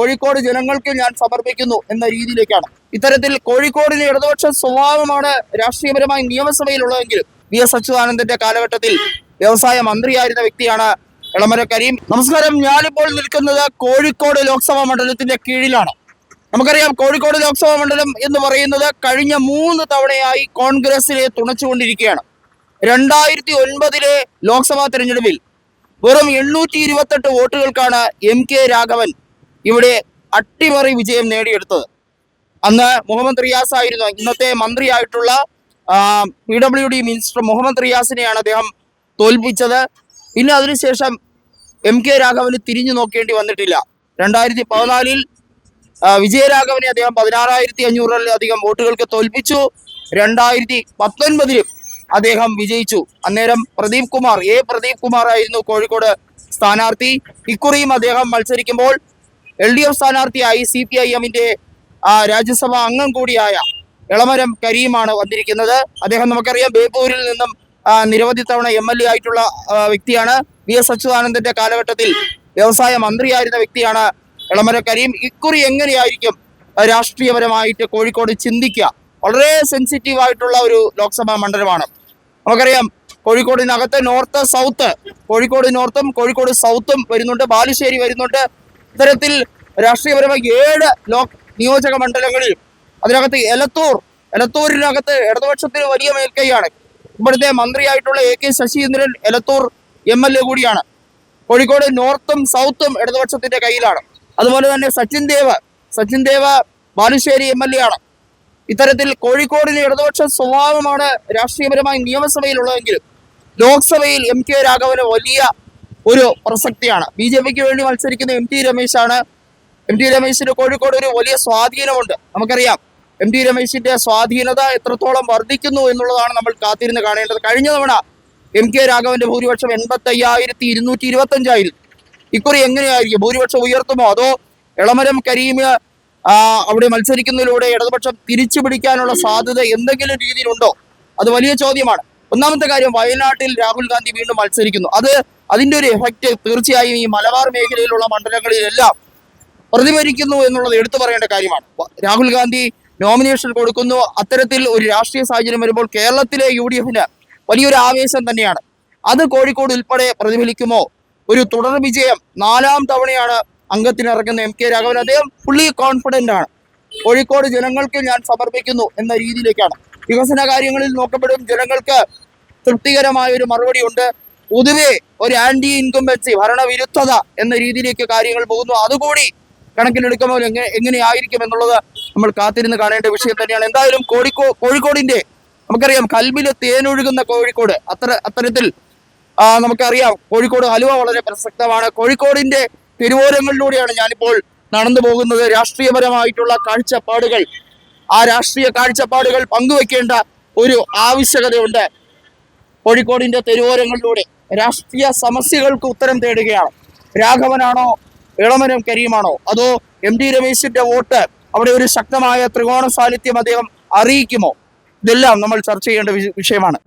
കോഴിക്കോട് ജനങ്ങൾക്ക് ഞാൻ സമർപ്പിക്കുന്നു എന്ന രീതിയിലേക്കാണ്. ഇത്തരത്തിൽ കോഴിക്കോടിന് ഇടതുപക്ഷ സ്വഭാവമാണ് രാഷ്ട്രീയപരമായി നിയമസഭയിലുള്ളതെങ്കിലും വി എസ് അച്യുതാനന്ദന്റെ കാലഘട്ടത്തിൽ വ്യവസായ മന്ത്രിയായിരുന്ന വ്യക്തിയാണ് ഇളമര കരീം. നമസ്കാരം. ഞാനിപ്പോൾ നിൽക്കുന്നത് കോഴിക്കോട് ലോക്സഭാ മണ്ഡലത്തിന്റെ കീഴിലാണ്. നമുക്കറിയാം കോഴിക്കോട് ലോക്സഭാ മണ്ഡലം എന്ന് പറയുന്നത് കഴിഞ്ഞ മൂന്ന് തവണയായി കോൺഗ്രസിനെ തുണച്ചുകൊണ്ടിരിക്കുകയാണ്. രണ്ടായിരത്തി ഒൻപതിലെ ലോക്സഭാ തെരഞ്ഞെടുപ്പിൽ വെറും എണ്ണൂറ്റി ഇരുപത്തെട്ട് വോട്ടുകൾക്കാണ് എം കെ രാഘവൻ ഇവിടെ അട്ടിമറി വിജയം നേടിയെടുത്തത്. അന്ന് മുഹമ്മദ് റിയാസ് ആയിരുന്നു. ഇന്നത്തെ മന്ത്രിയായിട്ടുള്ള P W D minister Muhammad റിയാസിനെയാണ് അദ്ദേഹം തോൽപ്പിച്ചത്. പിന്നെ അതിനുശേഷം എം കെ രാഘവന് തിരിഞ്ഞു നോക്കേണ്ടി വന്നിട്ടില്ല. രണ്ടായിരത്തി പതിനാലിൽ വിജയരാഘവനെ അദ്ദേഹം പതിനാറായിരത്തി അഞ്ഞൂറിലധികം വോട്ടുകൾക്ക് തോൽപ്പിച്ചു. രണ്ടായിരത്തി പത്തൊൻപതിലും അദ്ദേഹം വിജയിച്ചു. അന്നേരം പ്രദീപ് കുമാർ എ പ്രദീപ് കുമാർ ആയിരുന്നു കോഴിക്കോട് സ്ഥാനാർത്ഥി. ഇക്കുറിയും അദ്ദേഹം മത്സരിക്കുമ്പോൾ എൽ ഡി എഫ് സ്ഥാനാർത്ഥിയായി സി പി ഐ എമ്മിന്റെ രാജ്യസഭാ അംഗം കൂടിയായ എളമരം കരീമാണ് വന്നിരിക്കുന്നത്. അദ്ദേഹം നമുക്കറിയാം ബേപ്പൂരിൽ നിന്നും നിരവധി തവണ എം എൽ എ ആയിട്ടുള്ള വ്യക്തിയാണ്. വി എസ് അച്യുതാനന്ദന്റെ കാലഘട്ടത്തിൽ വ്യവസായ മന്ത്രിയായിരുന്ന വ്യക്തിയാണ് എളമര കരീം. ഇക്കുറി എങ്ങനെയായിരിക്കും രാഷ്ട്രീയപരമായിട്ട് കോഴിക്കോട് ചിന്തിക്കുക? വളരെ സെൻസിറ്റീവ് ആയിട്ടുള്ള ഒരു ലോക്സഭാ മണ്ഡലമാണ്. നമുക്കറിയാം കോഴിക്കോടിനകത്ത് നോർത്ത് സൗത്ത് കോഴിക്കോട് നോർത്തും കോഴിക്കോട് സൗത്തും വരുന്നുണ്ട്. ബാലുശ്ശേരി വരുന്നുണ്ട്. ഇത്തരത്തിൽ രാഷ്ട്രീയപരമായി ഏഴ് ലോ നിയോജക മണ്ഡലങ്ങളിൽ അതിനകത്ത് എലത്തൂർ എലത്തൂരിനകത്ത് ഇടതുപക്ഷത്തിന് വലിയ മേൽക്കൈയാണ്. ഇവിടുത്തെ മന്ത്രിയായിട്ടുള്ള A K Saseendran Elathur M L A കൂടിയാണ്. കോഴിക്കോട് നോർത്തും സൗത്തും ഇടതുപക്ഷത്തിന്റെ കയ്യിലാണ്. അതുപോലെ തന്നെ Sachin Dev Sachin Dev Balussery M L A ആണ്. ഇത്തരത്തിൽ കോഴിക്കോടിന് ഇടതുപക്ഷ സ്വഭാവമാണ് രാഷ്ട്രീയപരമായി നിയമസഭയിലുള്ളതെങ്കിലും ലോക്സഭയിൽ എം കെ രാഘവന് വലിയ ഒരു പ്രസക്തിയാണ്. ബി ജെ പിക്ക് വേണ്ടി മത്സരിക്കുന്ന എം ടി രമേശാണ്. എം ടി രമേശിന് കോഴിക്കോട് ഒരു വലിയ സ്വാധീനമുണ്ട്. നമുക്കറിയാം. എം ടി രമേശിന്റെ സ്വാധീനത എത്രത്തോളം വർദ്ധിക്കുന്നു എന്നുള്ളതാണ് നമ്മൾ കാത്തിരുന്ന് കാണേണ്ടത്. കഴിഞ്ഞ തവണ എം കെ രാഘവന്റെ ഭൂരിപക്ഷം എൺപത്തി അയ്യായിരത്തി ഇരുന്നൂറ്റി ഇരുപത്തി അഞ്ചായിരുന്നു ഇക്കുറി എങ്ങനെയായിരിക്കും? ഭൂരിപക്ഷം ഉയർത്തുമോ? അതോ ഇളമരം കരീം അവിടെ മത്സരിക്കുന്നതിലൂടെ ഇടതുപക്ഷം തിരിച്ചു പിടിക്കാനുള്ള സാധ്യത എന്തെങ്കിലും രീതിയിലുണ്ടോ? അത് വലിയ ചോദ്യമാണ്. ഒന്നാമത്തെ കാര്യം വയനാട്ടിൽ രാഹുൽ ഗാന്ധി വീണ്ടും മത്സരിക്കുന്നു. അത് അതിന്റെ ഒരു എഫക്റ്റ് തീർച്ചയായും ഈ മലബാർ മേഖലയിലുള്ള മണ്ഡലങ്ങളിലെല്ലാം പ്രതിഫലിക്കുന്നു എന്നുള്ളത് എടുത്തു പറയേണ്ട കാര്യമാണ്. രാഹുൽ ഗാന്ധി നോമിനേഷൻ കൊടുക്കുന്നു. അത്തരത്തിൽ ഒരു രാഷ്ട്രീയ സാഹചര്യം വരുമ്പോൾ കേരളത്തിലെ യു ഡി എഫിന് വലിയൊരു ആവേശം തന്നെയാണ്. അത് കോഴിക്കോട് ഉൾപ്പെടെ പ്രതിഫലിക്കുമോ? ഒരു തുടർ വിജയം നാലാം തവണയാണ് അംഗത്തിന് ഇറങ്ങുന്ന എം കെ രാഘവൻ. അദ്ദേഹം ഫുള്ളി കോൺഫിഡന്റ് ആണ്. കോഴിക്കോട് ജനങ്ങൾക്ക് ഞാൻ സമർപ്പിക്കുന്നു എന്ന രീതിയിലേക്കാണ്. വികസന കാര്യങ്ങളിൽ നോക്കപ്പെടും ജനങ്ങൾക്ക് തൃപ്തികരമായ ഒരു മറുപടി ഉണ്ട് പൊതുവെ ഒരു ആന്റി ഇൻകംബൻസി ഭരണവിരുദ്ധത എന്ന രീതിയിലേക്ക് കാര്യങ്ങൾ പോകുന്നു. അതുകൂടി കണക്കിലെടുക്കുമ്പോൾ എങ്ങനെ എങ്ങനെയായിരിക്കും എന്നുള്ളത് നമ്മൾ കാത്തിരുന്ന് കാണേണ്ട വിഷയം തന്നെയാണ്. എന്തായാലും കോഴിക്കോ കോഴിക്കോടിന്റെ നമുക്കറിയാം കൽബിൽ തേനൊഴുകുന്ന കോഴിക്കോട്. അത്ര അത്തരത്തിൽ നമുക്കറിയാം കോഴിക്കോട് ഹലുവ വളരെ പ്രസക്തമാണ്. കോഴിക്കോടിന്റെ തിരുവോരങ്ങളിലൂടെയാണ് ഞാനിപ്പോൾ നടന്നു പോകുന്നത്. രാഷ്ട്രീയപരമായിട്ടുള്ള കാഴ്ചപ്പാടുകൾ ആ രാഷ്ട്രീയ കാഴ്ചപ്പാടുകൾ പങ്കുവെക്കേണ്ട ഒരു ആവശ്യകതയുണ്ട്. കോഴിക്കോടിന്റെ തെരുവോരങ്ങളിലൂടെ രാഷ്ട്രീയ സമസ്യകൾക്ക് ഉത്തരം തേടുകയാണ്. രാഘവനാണോ ഇളമനും കരീമാണോ? അതോ എം ഡി രമേശിന്റെ വോട്ട് അവിടെ ഒരു ശക്തമായ ത്രികോണ സാന്നിധ്യം അദ്ദേഹം അറിയിക്കുമോ? ഇതെല്ലാം നമ്മൾ ചർച്ച ചെയ്യേണ്ട വിഷയമാണ്.